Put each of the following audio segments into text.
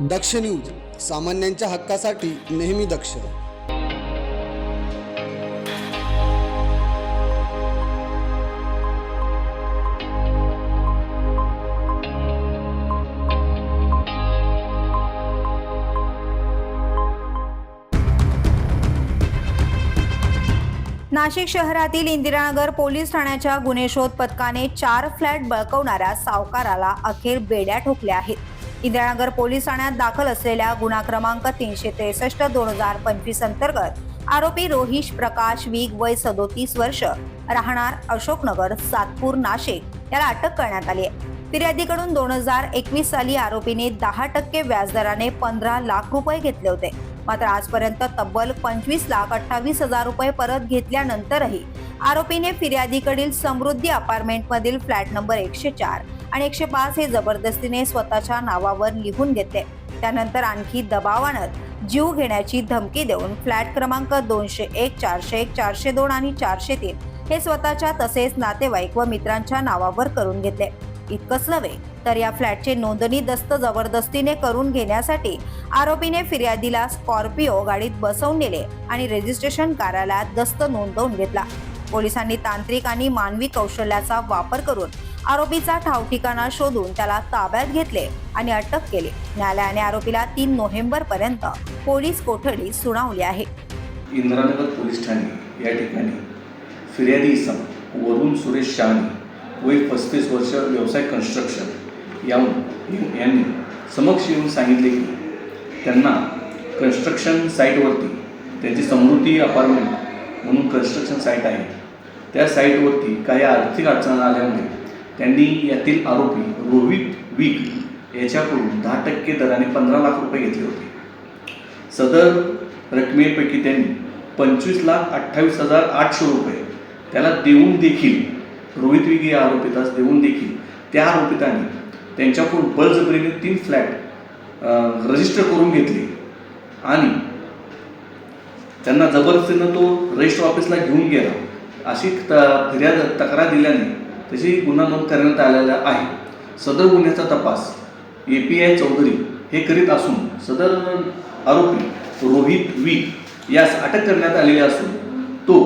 दक्ष news सामान्यांच्या हक्कासाठी नेहमी दक्ष. नाशिक शहरातील इंदिरानगर पोलीस ठाण्याच्या गुन्हे शोध पथकाने चार फ्लॅट बळकवणाऱ्या सावकाराला अखेर बेड्या ठोकल्या आहेत. इंदिरानगर पोलीस ठाण्यात दाखल असलेल्या गुन्हा क्रमांक तीनशे त्रेसष्ट दोन हजार पंचवीस अंतर्गत आरोपी रोहिश प्रकाश वीग वय सदोतीस वर्ष राहणार अशोकनगर सातपूर नाशिक. याला अटक करण्यात आली आहे. फिर्यादीकडून दोन हजार एकवीस साली आरोपीने दहा टक्के व्याजदराने पंधरा लाख रुपये घेतले होते. मात्र आजपर्यंत तब्बल पंचवीस लाख अठ्ठावीस हजार रुपये परत घेतल्यानंतरही आरोपीने फिर्यादीकडील समृद्धी अपार्टमेंटमधील फ्लॅट नंबर एकशे चार आणि एकशे पाच हे जबरदस्तीने स्वतःच्या नावावर लिहून घेतले. त्यानंतर आणखी दबाव आणत जीव घेण्याची धमकी देऊन फ्लॅट क्रमांक दोनशे एक चारशे एक चारशे दोन आणि चारशे तीन हे स्वतःच्या तसेच नातेवाईक व मित्रांच्या नावावर करून घेतले. इतकंच नव्हे तर या फ्लॅटचे नोंदणी दस्त जबरदस्तीने करून घेण्यासाठी आरोपीने फिर्यादीला स्कॉर्पिओ गाडीत बसवून नेले आणि रजिस्ट्रेशन कार्यालयात दस्त नोंदवून घेतला. पोलिसांनी तांत्रिक आणि मानवी कौशल्याचा वापर करून आरोपीचा ठाव ठिकाणा शोधून त्याला ताब्यात घेतले आणि अटक केली. न्यायालयाने आरोपीला तीन नोव्हेंबर पर्यंत पोलीस कोठडी सुनावली आहे. इंद्रानगर पोलीस ठाणे या ठिकाणी फिर्यादी इसम वरुण सुरेश शहाणी वय पस्तीस वर्ष व्यवसाय कन्स्ट्रक्शन याहून यांनी समक्ष येऊन सांगितले की त्यांना कन्स्ट्रक्शन साईटवरती त्यांची समृद्धी अपार्टमेंट म्हणून कन्स्ट्रक्शन साईट आहे. त्या साईटवरती काही आर्थिक अडचण आल्यामुळे त्यांनी यातील आरोपी रोहित वीक याच्याकडून दहा टक्के दराने पंधरा लाख रुपये घेतले होते. सदर रकमेपैकी त्यांनी पंचवीस लाख अठ्ठावीस हजार आठशे रुपये त्याला देऊन देखील रोहित विगे या आरोपितास देऊन देखील त्या आरोपिताने त्यांच्याकडून बळजबरीने तीन फ्लॅट रजिस्टर करून घेतले. आणि त्यांना जबरदस्तीनं तो रजिस्टर ऑफिसला घेऊन गेला. अशी फिर्याद तक्रार दिल्याने तशी गुन्हा नोंद करण्यात आलेला आहे. सदर गुन्ह्याचा तपास ए पी आय चौधरी हे करीत असून सदर आरोपी रोहित वी यास अटक करण्यात आलेली असून तो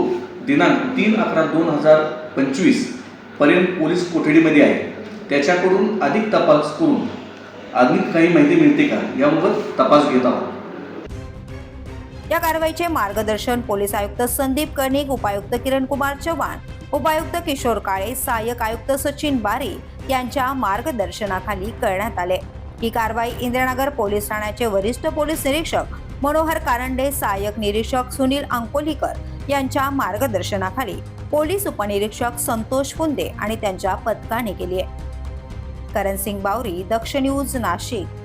दिनांक तीन अकरा दोन हजार पंचवीसपर्यंत पोलीस कोठडीमध्ये आहे. त्याच्याकडून अधिक तपास करून अधिक काही माहिती मिळते का? याबाबत तपास घेत आहोत. या कारवाईचे मार्गदर्शन पोलीस आयुक्त संदीप कर्णिक उपायुक्त किरण कुमार चव्हाण उपायुक्त किशोर काळे सहाय्यक आयुक्त सचिन बारी यांच्या मार्गदर्शनाखाली करण्यात आले. ही कारवाई इंद्रनगर पोलीस ठाण्याचे वरिष्ठ पोलीस निरीक्षक मनोहर कारंडे सहाय्यक निरीक्षक सुनील अंकोलीकर यांच्या मार्गदर्शनाखाली पोलीस उपनिरीक्षक संतोष फुंदे आणि त्यांच्या पथकाने केली आहे. करण सिंग बावरी दक्ष न्यूज नाशिक.